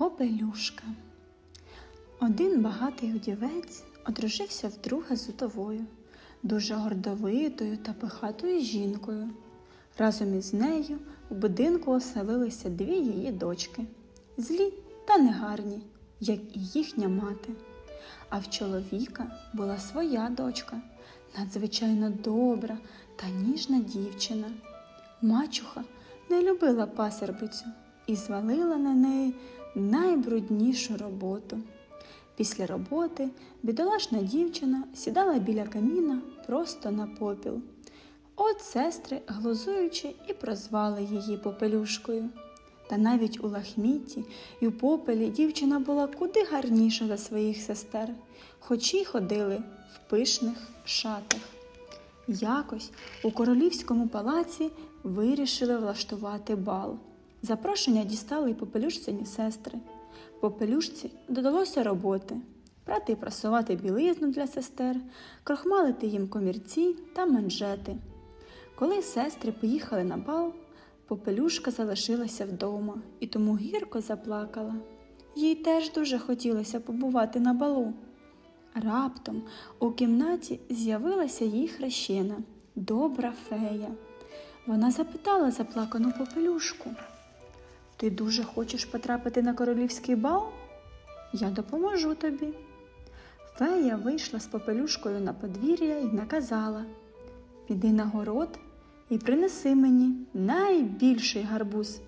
Попелюшка. Один багатий удівець одружився вдруге з утовою, дуже гордовитою та пихатою жінкою. Разом із нею в будинку оселилися дві її дочки злі та негарні, як і їхня мати. А в чоловіка була своя дочка, надзвичайно добра та ніжна дівчина. Мачуха не любила пасербицю і звалила на неї найбруднішу роботу. Після роботи бідолашна дівчина сідала біля каміна просто на попіл. От сестри, глузуючи, і прозвали її попелюшкою. Та навіть у лахмітті і у попелі дівчина була куди гарніша за своїх сестер, хоч і ходили в пишних шатах. Якось у королівському палаці вирішили влаштувати бал. Запрошення дістали й попелюшцині сестри. Попелюшці додалося роботи прати і прасувати білизну для сестер, крохмалити їм комірці та манжети. Коли сестри поїхали на бал, попелюшка залишилася вдома і тому гірко заплакала. Їй теж дуже хотілося побувати на балу. Раптом у кімнаті з'явилася їй хрещена, добра фея. Вона запитала заплакану попелюшку. Ти дуже хочеш потрапити на королівський бал? Я допоможу тобі. Фея вийшла з попелюшкою на подвір'я і наказала Піди на город і принеси мені найбільший гарбуз.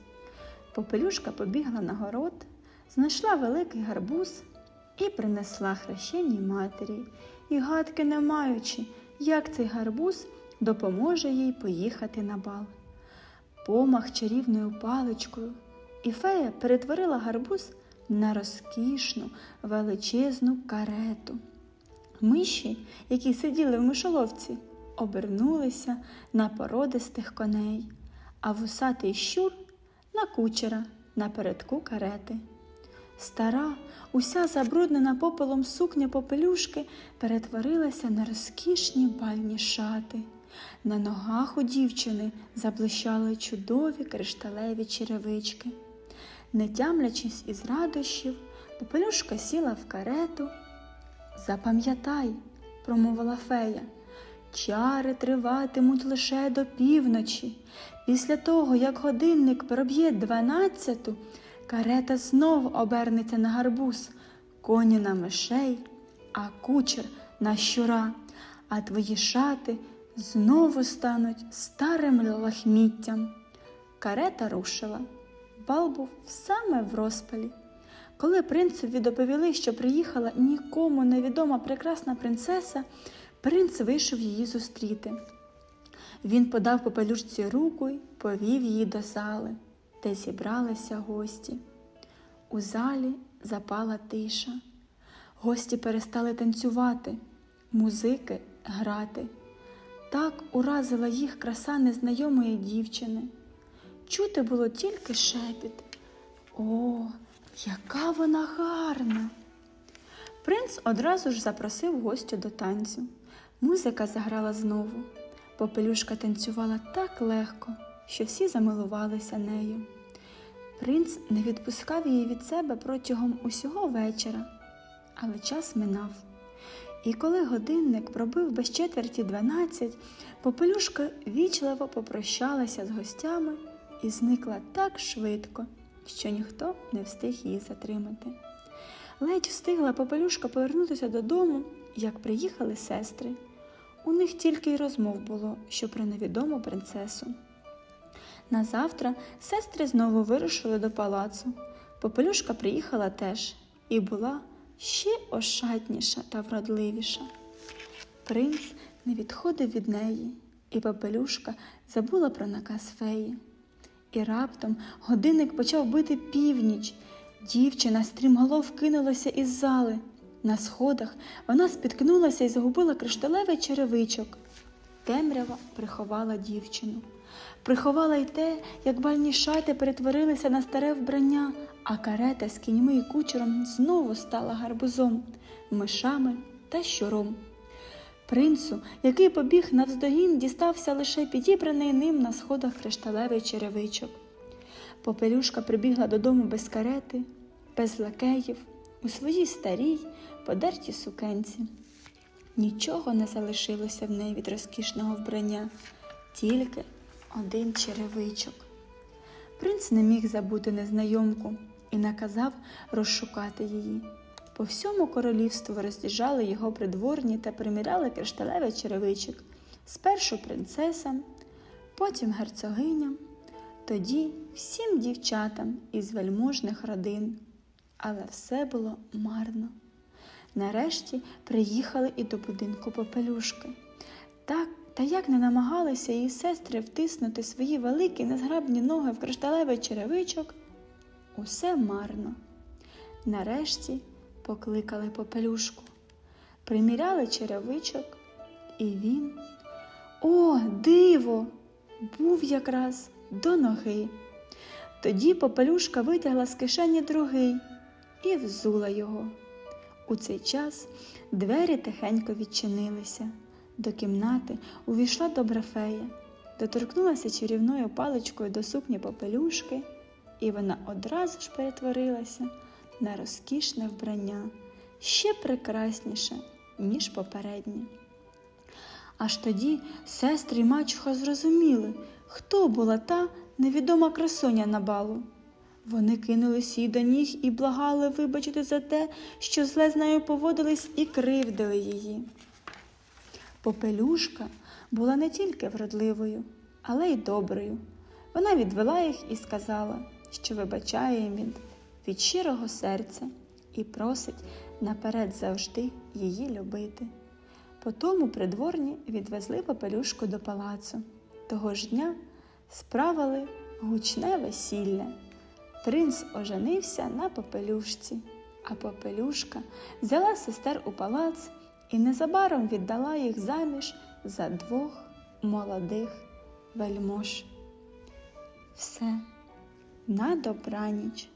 Попелюшка побігла на город, знайшла великий гарбуз і принесла хрещеній матері, і гадки не маючи, як цей гарбуз допоможе їй поїхати на бал. Помах чарівною паличкою, і фея перетворила гарбуз на розкішну, величезну карету. Миші, які сиділи в мишоловці, обернулися на породистих коней, а вусатий щур на кучера напередку карети. Стара, уся забруднена попелом сукня попелюшки перетворилася на розкішні бальні шати. На ногах у дівчини заблищали чудові кришталеві черевички. Не тямлячись із радощів, попелюшка сіла в карету. Запам'ятай, промовила фея, чари триватимуть лише до півночі. Після того, як годинник проб'є дванадцяту, карета знову обернеться на гарбуз, коні на мишей, а кучер на щура, а твої шати знову стануть старим лахміттям. Карета рушила. Бал був саме в розпалі. Коли принцеві доповіли, що приїхала нікому невідома прекрасна принцеса, принц вийшов її зустріти. Він подав попелюшці руку й повів її до зали, де зібралися гості. У залі запала тиша. Гості перестали танцювати, музики грати. Так уразила їх краса незнайомої дівчини. Чути було тільки шепіт. О, яка вона гарна! Принц одразу ж запросив гостю до танцю. Музика заграла знову. Попелюшка танцювала так легко, що всі замилувалися нею. Принц не відпускав її від себе протягом усього вечора, але час минав. І коли годинник пробив без четверті дванадцять, попелюшка вічливо попрощалася з гостями і зникла так швидко, що ніхто не встиг її затримати. Ледь встигла попелюшка повернутися додому, як приїхали сестри. У них тільки й розмов було, що про невідому принцесу. Назавтра сестри знову вирушили до палацу. Попелюшка приїхала теж і була ще ошатніша та вродливіша. Принц не відходив від неї, і попелюшка забула про наказ феї. І раптом годинник почав бити північ. Дівчина стрімголов кинулася із зали. На сходах вона спіткнулася і загубила кришталевий черевичок. Темрява приховала дівчину. Приховала й те, як бальні шати перетворилися на старе вбрання, а карета з кіньми і кучером знову стала гарбузом, мишами та щуром. Принцу, який побіг навздогін, дістався лише підібраний ним на сходах кришталевий черевичок. Попелюшка прибігла додому без карети без лакеїв, у своїй старій, подертій сукенці. Нічого не залишилося в неї від розкішного вбрання, тільки один черевичок. Принц не міг забути незнайомку і наказав розшукати її. По всьому королівству роз'їжджали його придворні та приміряли кришталевий черевичок. Спершу принцесам, потім герцогиням, тоді всім дівчатам із вельможних родин. Але все було марно. Нарешті приїхали і до будинку попелюшки. Так, та як не намагалися її сестри втиснути свої великі незграбні ноги в кришталевий черевичок, усе марно. Нарешті покликали попелюшку, приміряли черевичок, і він, о, диво, був якраз до ноги. Тоді попелюшка витягла з кишені другий і взула його. У цей час двері тихенько відчинилися. До кімнати увійшла добра фея, доторкнулася чарівною паличкою до сукні попелюшки, і вона одразу ж перетворилася на розкішне вбрання, ще прекрасніше, ніж попереднє. Аж тоді сестри й мачуха зрозуміли, хто була та невідома красуня на балу. Вони кинулись їй до ніг і благали вибачити за те, що зле з нею поводились і кривдили її. Попелюшка була не тільки вродливою, але й доброю. Вона відвела їх і сказала, що вибачає їм від, від щирого серця і просить наперед завжди її любити. Потому придворні відвезли попелюшку до палацу. Того ж дня справили гучне весілля. Принц оженився на попелюшці, а попелюшка взяла сестер у палац і незабаром віддала їх заміж за двох молодих вельмож. Все на добраніч.